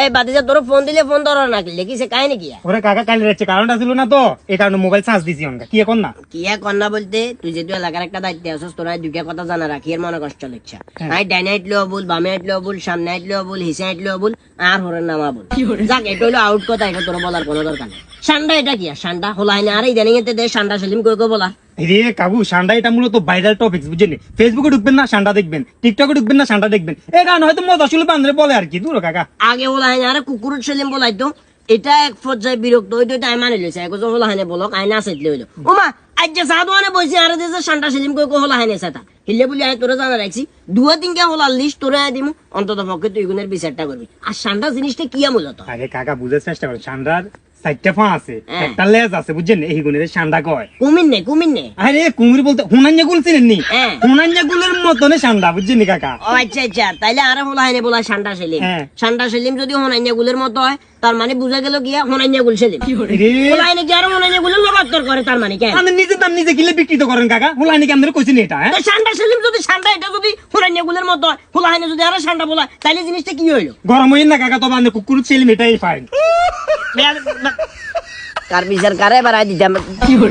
এই বাদে তোর ফোন দিলে ফোন ধরো না কিনলে কি? সে কাহিনী কি? ওরে কাকা কালি রাখছে কারণটা ছিল না তো? এই কারণে মোবাইল চার্জ দিছি অনকা। কি এখন না কি এক না বলতে? তুই যেহেতু এলাকার একটা দায়িত্বে আছিস তোরা দুইটা কথা জানা রাখি এর মনে কষ্ট লিখছা আই ডাইনে আইটলো বল বামে আইটলো বল সামনে আইটলো বল হিসে আইটলো বল আর হরের নামা বল। যাক এটা হলো আউট কথা এটা তোর বলার কোনো দরকার নেই। সান্ডা এটা কি? সান্ডা আর জানি এতে দে সান্ডা সেলিম কই কই বলা? রে কাকু সান্ডা এটা মূলত ভাইরাল টপিক বুঝছেন ফেসবুকে ঢুকবেন না সান্ডা দেখবেন। টিকটকে ঢুকবেন না সান্ডা দেখবেন। হয়তো মজা শুলে বান্ধরে বলে আর কি দূর কাকা। আগে আর কুকুর সেলিম বলাই তো। এটা এক পর্যায়ে বিরক্ত হইতো মানি লইছে এক হলো হাইনে বলক আইনা সাইটলে হইল। ওমা আজ যে সাধু আনে বইছি আর যে সান্ডা সেলিম কই কই হলো হাইনে সেটা। হিলে বলি আই তোরা জানা রাখছি দুয়া তিনটা হলো লিস্ট তোরা দিমু অন্তত পক্ষে তুই গুণের বিচারটা করবি। আর সান্ডা জিনিসটা কি মূলত আরে কাকা বুঝার চেষ্টা করে সান্ডার চারটা ফা আছে হ্যাঁ। একটা লেজ আছে বুঝছেন? এই গুণের সান্ডা কয়। কুমির নে কুমির নে আরে কুমির বলতে হুনাঞ্জা গুল চিনেন নি। গুলের মতনে সান্ডা বুঝছেন নি কাকা? ও আচ্ছা আচ্ছা। তাইলে আরে হলো হাইনে বলা সান্ডা সেলিম। হ্যাঁ। সান্ডা সেলিম যদি হোনাইয়া গুলের মতো হয় তার মানে বুঝা গেল হোনাইয়া গুল সেলিম। রে কি আর হোনাইয়া গুলের লবাত্তর করে তার মানে কেন? আপনি নিজের দাম নিজে কিলে বিক্রি তো করেন কাকা। হুলানি কি আমাদের কইছেন এটা হ্যাঁ? সান্ডা সেলিম যদি সান্ডা এটা যদি হোনাইয়া গুলের মতো হয় যদি আরও সান্ডা বলা তাইলে জিনিসটা কি হইল? গরম হইন না কাকা তো বান্ধে কুকুর ছেলে মেটাই ফাইন Biar... Kar pisan kare para di jam. Iya.